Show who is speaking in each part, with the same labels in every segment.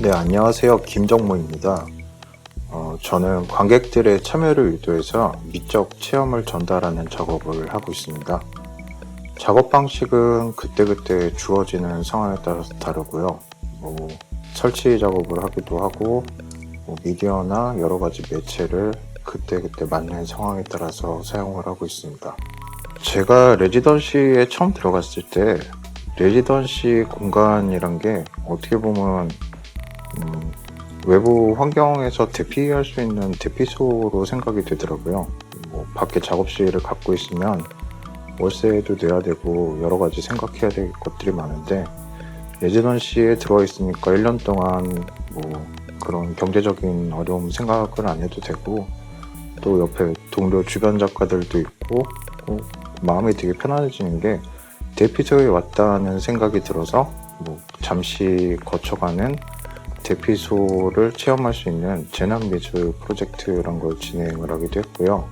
Speaker 1: 네, 안녕하세요. 김정모입니다. 어, 저는 관객들의 참여를 유도해서 미적 체험을 전달하는 작업을 하고 있습니다. 작업 방식은 그때그때 주어지는 상황에 따라서 다르고요. 뭐, 설치 작업을 하기도 하고, 뭐 미디어나 여러 가지 매체를 그때그때 맞는 상황에 따라서 사용을 하고 있습니다. 제가 레지던시에 처음 들어갔을 때, 레지던시 공간이란 게 어떻게 보면 음, 외부 환경에서 대피할 수 있는 대피소로 생각이 되더라고요. 뭐 밖에 작업실을 갖고 있으면 월세도 내야 되고 여러 가지 생각해야 될 것들이 많은데 레지던시에 들어와 있으니까 1년 동안 뭐 그런 경제적인 어려움 생각을 안 해도 되고 또 옆에 동료 주변 작가들도 있고 어, 마음이 되게 편안해지는 게 대피소에 왔다는 생각이 들어서 뭐 잠시 거쳐가는 대피소를 체험할 수 있는 재난미술 프로젝트란 걸 진행을 하기도 했고요.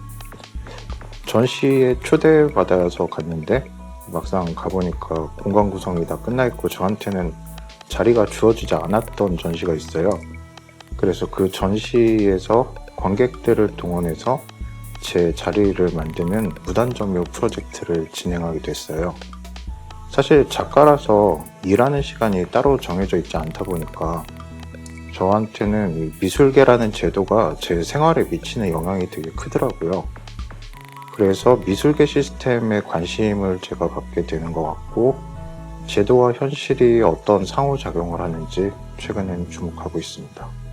Speaker 1: 전시에 초대받아서 갔는데 막상 가보니까 공간 구성이 다 끝나 있고 저한테는 자리가 주어지지 않았던 전시가 있어요. 그래서 그 전시에서 관객들을 동원해서 제 자리를 만드는 무단점유 프로젝트를 진행하게 됐어요. 사실 작가라서 일하는 시간이 따로 정해져 있지 않다 보니까 저한테는 이 미술계라는 제도가 제 생활에 미치는 영향이 되게 크더라고요. 그래서 미술계 시스템에 관심을 제가 갖게 되는 것 같고, 제도와 현실이 어떤 상호작용을 하는지 최근엔 주목하고 있습니다.